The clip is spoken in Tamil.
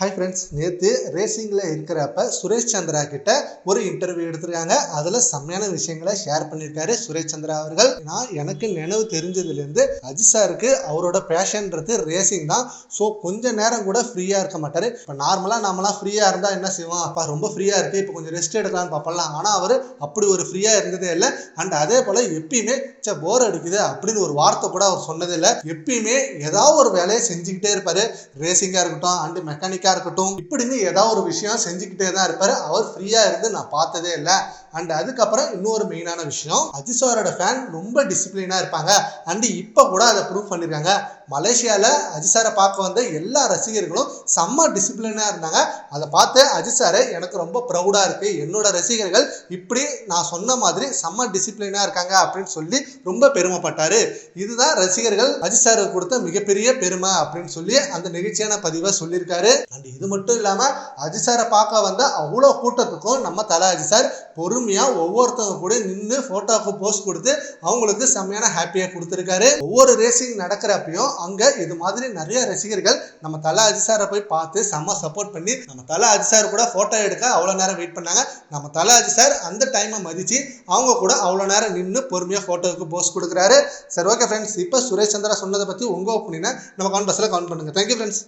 ஹாய் ஃப்ரெண்ட்ஸ் நேற்று ரேசிங்கில் இருக்கிறப்ப சுரேஷ் சந்திரா கிட்ட ஒரு இன்டர்வியூ எடுத்திருக்காங்க. அதில் செம்மையான விஷயங்களை ஷேர் பண்ணியிருக்காரு சுரேஷ் சந்திரா அவர்கள். நான் எனக்கு நினைவு தெரிஞ்சதுலேருந்து அஜித் சாருக்கு அவரோட பேஷன்றது ரேசிங் தான். ஸோ கொஞ்சம் நேரம் கூட ஃப்ரீயாக இருக்க மாட்டார். இப்போ நார்மலாக நம்மலாம் ஃப்ரீயாக இருந்தால் என்ன செய்வோம்? அப்பா ரொம்ப ஃப்ரீயாக இருக்குது இப்போ கொஞ்சம் ரெஸ்ட் எடுக்கலாம்னு பார்ப்பலாம் ஆனால் அவர் அப்படி ஒரு ஃப்ரீயாக இருந்ததே இல்லை. அண்ட் அதே போல் எப்பயுமே சே போர் அடிக்குது அப்படின்னு ஒரு வார்த்தை கூட அவர் சொன்னதில்லை எப்பயுமே ஏதாவது ஒரு வேலையை செஞ்சுக்கிட்டே இருப்பார். ரேசிங்காக இருக்கட்டும் அண்டு மெக்கானிக்காக இருக்கட்டும். இப்படின்னு ஏதாவது ஒரு விஷயம் செஞ்சுக்கிட்டே தான் இருப்பாரு. அவர் ஃப்ரீயா இருந்து நான் பார்த்ததே இல்லை. அண்ட் அதுக்கப்புறம் இன்னொரு மெயினான விஷயம் அஜித் சாரோட ஃபேன் ரொம்ப டிசிப்ளினாக இருப்பாங்க. அண்ட் இப்போ கூட அதை ப்ரூவ் பண்ணியிருக்காங்க மலேசியாவில் அஜித் சாரை பார்க்க வந்த எல்லா ரசிகர்களும் செம்ம டிசிப்ளினாக இருந்தாங்க. அதை பார்த்து அஜித் சாரை எனக்கு ரொம்ப ப்ரௌடாக இருக்குது என்னோட ரசிகர்கள் இப்படி நான் சொன்ன மாதிரி செம்ம டிசிப்ளினாக இருக்காங்க. அப்படின்னு சொல்லி ரொம்ப பெருமைப்பட்டார். இதுதான் ரசிகர்கள் அஜித் சார் கொடுத்த மிகப்பெரிய பெருமை அப்படின்னு சொல்லி அந்த நிகழ்ச்சியான பதிவை சொல்லியிருக்காரு. அண்ட் இது மட்டும் இல்லாமல் அஜித் சாரை பார்க்க வந்த அவ்வளோ கூட்டத்துக்கும் நம்ம தலை அஜித் சார் பொறுமையாக ஒவ்வொருத்தவங்க கூட நின்று ஃபோட்டோவுக்கு போஸ்ட் கொடுத்து அவங்களுக்கு செம்மையான ஹாப்பியாக கொடுத்துருக்காரு. ஒவ்வொரு ரேசிங் நடக்கிறப்பையும் அங்கே இது மாதிரி நிறைய ரசிகர்கள் நம்ம தலை அஜிசாரை சாரை போய் பார்த்து செம்ம சப்போர்ட் பண்ணி நம்ம தலை அஜிசார் சார் கூட ஃபோட்டோ எடுக்க அவ்வளோ நேரம் வெயிட் பண்ணாங்க. நம்ம தலை அஜிசார் சார் அந்த டைமை மதித்து அவங்க கூட அவ்வளோ நேரம் நின்று பொறுமையாக ஃபோட்டோவுக்கு போஸ்ட் கொடுக்குறாரு. சரி ஓகே ஃப்ரெண்ட்ஸ் இப்போ சுரேஷ் சந்திரா சொன்னதை பற்றி உங்கள் ஒப்பீனியனை நம்ம கமெண்ட் பாக்ஸில் கமெண்ட் பண்ணுங்கள் தேங்க்யூ ஃப்ரெண்ட்ஸ்